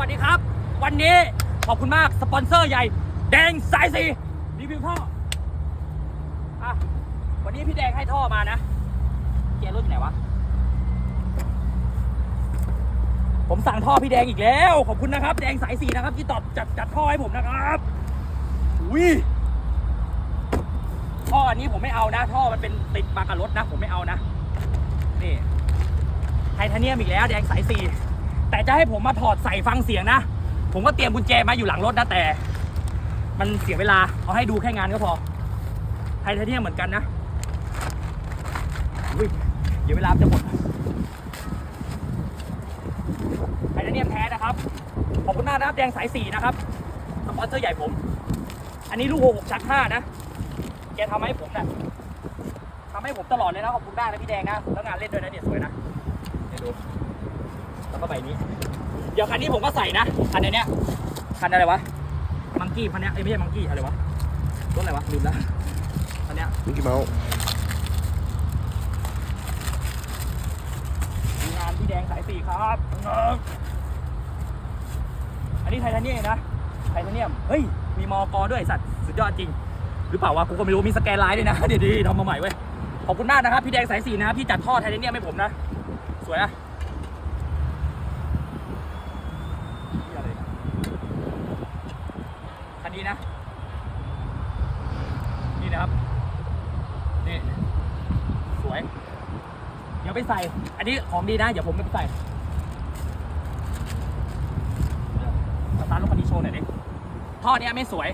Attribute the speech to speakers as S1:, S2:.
S1: วัสดีครับ วันนี้ขอบคุณมากสปอนเซอร์ใหญ่ แดงสายสีรีวิวท่ออะวันนี้พี่แดงให้ท่อมานะเกียร์รุ่นไหนวะผมสั่งท่อพี่แดงอีกแล้ว ขอบคุณนะครับ แดงสายสีนะครับ ที่ตอบจัดจัดท่อให้ผมนะครับอุ้ยท่ออันนี้ผมไม่เอานะ ท่อมันเป็นติดมากับรถนะ ผมไม่เอานะ นี่ไทเทเนียมอีกแล้ว แดงสายสี แต่จะให้ผมมาถอดใส่ฟังเสียงนะ ผมก็เตรียมกุญแจมาอยู่หลังรถนะแต่ มันเสียเวลาเอาให้ดูแค่งานก็พอไทเทเนียมเหมือนกันนะเดี๋ยวเวลาจะหมดไทเทเนียมแท้นะครับ ขอบคุณมากนะครับแดงสายสี่นะครับสปอนเซอร์ใหญ่ผม อันนี้ลูกหกชักห้านะ แกทำให้ผมนะ่ะทำให้ผมตลอดเลยนะขอบคุณมากนะพี่แดงนะ แล้วงานเล่นด้วยนะเนี่ยสวยนะเดี๋ยวดู แล้วก็ใบนี้ เดี๋ยวคันนี้ผมก็ใส่นะ คันเนี้ยคันอะไรวะ มังกี้คันเนี้ยเอ้ยไม่ใช่มังกี้อะไรวะ รถอะไรวะลืมแล้วคันเนี้ย
S2: มิกกี้เมาส์
S1: มีงานพี่แดงสายสี่ครับ อันนี้ไทเทเนียมนะ ไทเทเนียม เฮ้ย มีมอกอด้วยสัตว์สุดยอดจริง หรือเปล่าวะ กูก็ไม่รู้ มีสแกนไลน์ด้วยนะเดี๋ยวดีทำมาใหม่เว้ย ขอบคุณมากนะครับ พี่แดงสายสี่นะครับที่จัดท่อไทเทเนียมให้ผมนะ สวยนะเหี้ยอะไรเนี่ยคันนี้นะ นี่นะครับ นี่สวย เดี๋ยวไปใส่ อันนี้ของดีนะ เดี๋ยวผมไปใส่สตาร์ทรถคันนี้โชว์หน่อยดิท่อเนี้ยไม่สวย